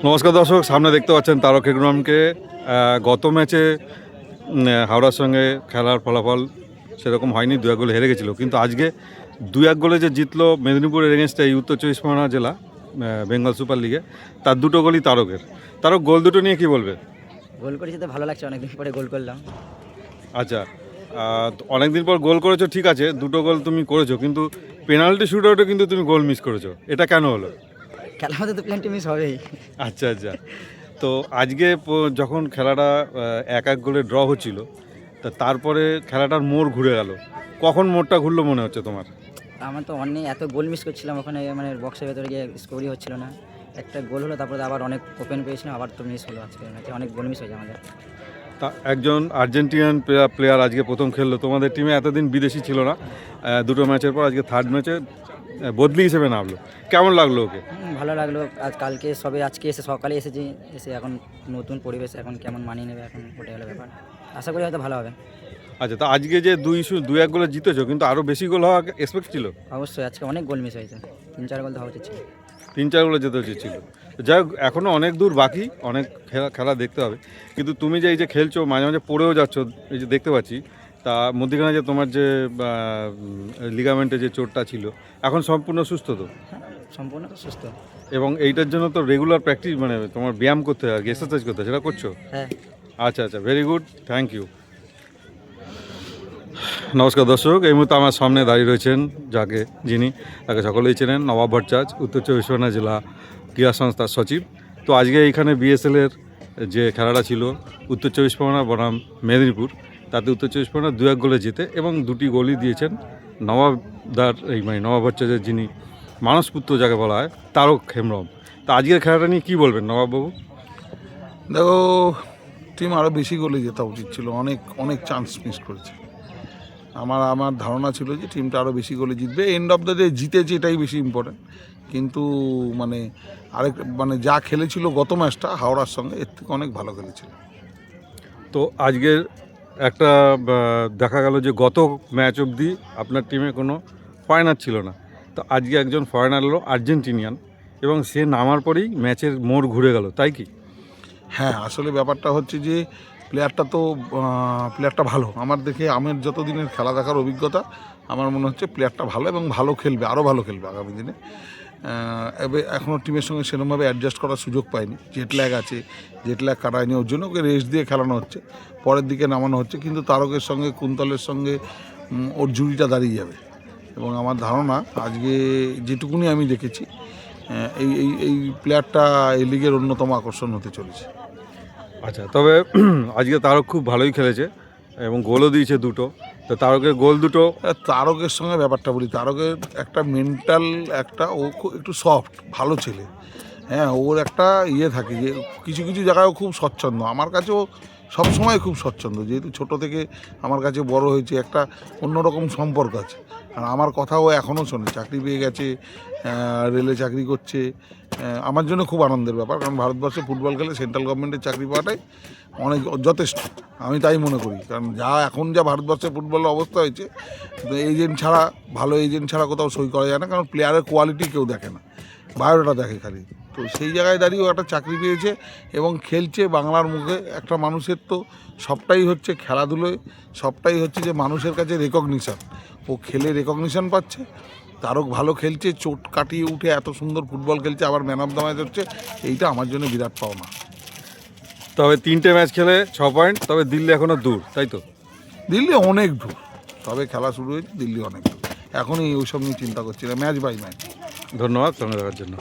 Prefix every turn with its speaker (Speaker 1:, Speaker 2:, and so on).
Speaker 1: নমস্কার দর্শক সামনে দেখতে পাচ্ছেন তারক এগ্রমকে গত ম্যাচে হাওড়ার সঙ্গে খেলার ফলাফল সেরকম হয়নি দু এক গোলে হেরে গেছিল। কিন্তু আজকে দু এক গোলে যে জিতলো মেদিনীপুরের এগেনস্টে এই উত্তর চব্বিশ পরগনা জেলা বেঙ্গল সুপার লিগে তার দুটো গোলই তারকের। তারক গোল দুটো নিয়ে কি বলবে?
Speaker 2: গোল করেছি তো ভালো লাগছে অনেকদিন পরে গোল করলাম।
Speaker 1: আচ্ছা অনেক দিন পর গোল করেছ ঠিক আছে দুটো গোল তুমি করেছ কিন্তু পেনাল্টি শুট আউটে কিন্তু তুমি গোল মিস করেছ। এটা কেন হলো?
Speaker 2: খেলার মধ্যে তো প্লেনটি মিস হবেই।
Speaker 1: আচ্ছা আচ্ছা। তো আজকে যখন খেলাটা এক এক গোলে ড্র হচ্ছিল তা তারপরে খেলাটার মোড় ঘুরে গেল। কখন মোড়টা ঘুরলো মনে হচ্ছে তোমার?
Speaker 2: আমার তো অনেক এত গোল মিস করছিলাম ওখানে মানে বক্সের ভেতরে গিয়ে স্কোরই হচ্ছিল না। একটা গোল হলো তারপরে আবার অনেক ওপেন পেয়েছিলাম আবার তো মিস হলো আজকে। ম্যাচে অনেক গোল মিস হয়েছে আমাদের।
Speaker 1: তা একজন আর্জেন্টিনান প্লেয়ার আজকে প্রথম খেললো। তোমাদের টিমে এতদিন বিদেশি ছিল না। দুটো ম্যাচের পর আজকে থার্ড ম্যাচে বদলি হিসেবে নামলো। কেমন লাগল ওকে?
Speaker 2: ভালো লাগল। আজ কালকে সবে আজকে এসে সকালে এসেছি এসে এখন নতুন পরিবেশ এখন কেমন মানিয়ে নেবে এখন ওটাই হলো ব্যাপার। আশা করি হয়তো ভালো হবে।
Speaker 1: আচ্ছা তা আজকে যে দুই দুই এক গোলে জিতেছো কিন্তু আরও বেশি গোল হওয়া এক্সপেক্ট ছিল?
Speaker 2: অবশ্যই আজকে অনেক গোল মিস হয়েছে। তিন চার গোল তো হওয়া উচিত ছিল।
Speaker 1: তিন চার গোলে যেতে উচিত ছিল। যাই হোক এখনও অনেক দূর বাকি অনেক খেলা খেলা দেখতে হবে। কিন্তু তুমি যে এই যে খেলছো মাঝে মাঝে পড়েও যাচ্ছ এই যে দেখতে পাচ্ছি তা মধ্যখানে যে তোমার যে লিগামেন্টে যে চোটটা ছিল এখন সম্পূর্ণ সুস্থ তো?
Speaker 2: হ্যাঁ সম্পূর্ণ সুস্থ।
Speaker 1: এবং এইটার জন্য তো রেগুলার প্র্যাকটিস মানে তোমার ব্যায়াম করতে হয় আর এক্সারসাইজ করতে হয় সেটা করছ?
Speaker 2: হ্যাঁ।
Speaker 1: আচ্ছা আচ্ছা ভেরি গুড থ্যাংক ইউ নমস্কার দর্শক এই মুহূর্তে আমার সামনে দাঁড়িয়ে রয়েছেন যাকে যিনি তাকে সকলেই চেনেন নবাব ভট্টাচার্য উত্তর চব্বিশ পরগনা জেলা ক্রীড়া সংস্থার সচিব। তো আজকে এইখানে বিএসএলের যে খেলাটা ছিল উত্তর চব্বিশ পরগনা বনাম মেদিনীপুর তাতে উত্তর চব্বিশ পরগনা দু এক গোলে জিতে এবং দুটি গোলই দিয়েছেন নবাবদার এই মানে নবাব ভট্টাচার্যের যিনি মানসপুত্র যাকে বলা হয় তারক হেমরম তা আজকের খেলাটা নিয়ে কী বলবেন নবাববাবু?
Speaker 3: দেখো টিম আরও বেশি গোলে যেতে উচিত ছিল অনেক অনেক চান্স মিস করেছে। আমার আমার ধারণা ছিল যে টিমটা আরও বেশি গোলে জিতবে। এন্ড অফ দ্য ডে জিতেছে এটাই বেশি ইম্পর্টেন্ট কিন্তু মানে আরেক মানে যা খেলেছিল গত ম্যাচটা হাওড়ার সঙ্গে এর থেকে অনেক ভালো খেলেছিল।
Speaker 1: তো আজকের একটা দেখা গেল যে গত ম্যাচ অবধি আপনার টিমে কোনো ফরেনার ছিল না। তো আজকে একজন ফরেনার হলো আর্জেন্টিনিয়ান এবং সে নামার পরেই ম্যাচের মোড় ঘুরে গেল, তাই কি?
Speaker 3: হ্যাঁ আসলে ব্যাপারটা হচ্ছে যে প্লেয়ারটা তো প্লেয়ারটা ভালো। আমার দেখে আমের যতদিনের খেলা দেখার অভিজ্ঞতা, আমার মনে হচ্ছে প্লেয়ারটা ভালো এবং ভালো খেলবে আরও ভালো খেলবে আগামী দিনে। এখনও টিমের সঙ্গে সেরকমভাবে অ্যাডজাস্ট করার সুযোগ পায়নি জেট ল্যাগ আছে জেট ল্যাগ কাটায়নি, ওর জন্য ওকে রেস্ট দিয়ে খেলানো হচ্ছে। পরের দিকে নামানো হচ্ছে, কিন্তু তারকের সঙ্গে, কুন্তলের সঙ্গে ওর জুড়িটা দাঁড়িয়ে যাবে। এবং আমার ধারণা, আজকে যেটুকুনি আমি দেখেছি এই এই এই প্লেয়ারটা এই লিগের অন্যতম আকর্ষণ হতে চলেছে।
Speaker 1: আচ্ছা তবে আজকে তারক খুব ভালোই খেলেছে, এবং গোলও দিয়েছে দুটো। তো তারকের গোল দুটো।
Speaker 3: তারকের সঙ্গে ব্যাপারটা বলি। তারকের একটা মেন্টাল একটা ও একটু সফট ভালো ছেলে। হ্যাঁ ওর একটা ইয়ে থাকে যে, কিছু কিছু জায়গায় খুব স্বচ্ছন্দ। আমার কাছেও সবসময় খুব স্বচ্ছন্দ। যেহেতু ছোট থেকে আমার কাছে বড় হয়েছে, একটা অন্যরকম সম্পর্ক আছে। আর আমার কথাও এখনও শোনে। চাকরি পেয়ে গেছে রেলে চাকরি করছে। আমার জন্য খুব আনন্দের ব্যাপার, কারণ ভারতবর্ষে ফুটবল খেলে সেন্ট্রাল গভর্নমেন্টের চাকরি পাওয়াটাই অনেক যথেষ্ট। আমি তাই মনে করি, কারণ যা এখন যা ভারতবর্ষে ফুটবলের অবস্থা হয়েছে এজেন্ট ছাড়া, ভালো এজেন্ট ছাড়া কোথাও সই করা যায় না, কারণ প্লেয়ারের কোয়ালিটি কেউ দেখে না, বায়োডাটা দেখে খালি। তো সেই জায়গায় দাঁড়িয়েও একটা চাকরি পেয়েছে এবং খেলছে বাংলার মুখে, একটা মানুষের তো সবটাই হচ্ছে খেলাধুলোয়, সবটাই হচ্ছে যে মানুষের কাছে রেকগনিশন ও খেলে রেকগনিশন পাচ্ছে তারও ভালো খেলছে চোট কাটিয়ে উঠে এত সুন্দর ফুটবল খেলছে আবার ম্যান অফ দ্য ম্যাচ হচ্ছে এইটা আমার জন্য বিরাট পাওনা।
Speaker 1: তবে তিনটে ম্যাচ খেলে ছ পয়েন্ট তবে দিল্লি এখনও দূর তাই তো?
Speaker 3: দিল্লি অনেক দূর তবে খেলা শুরু হয়েছে দিল্লি অনেক দূর। এখনই ওইসব নিয়ে চিন্তা করছি না ম্যাচ বাই ম্যাচ
Speaker 1: ধন্যবাদ সঙ্গে দেখার জন্য।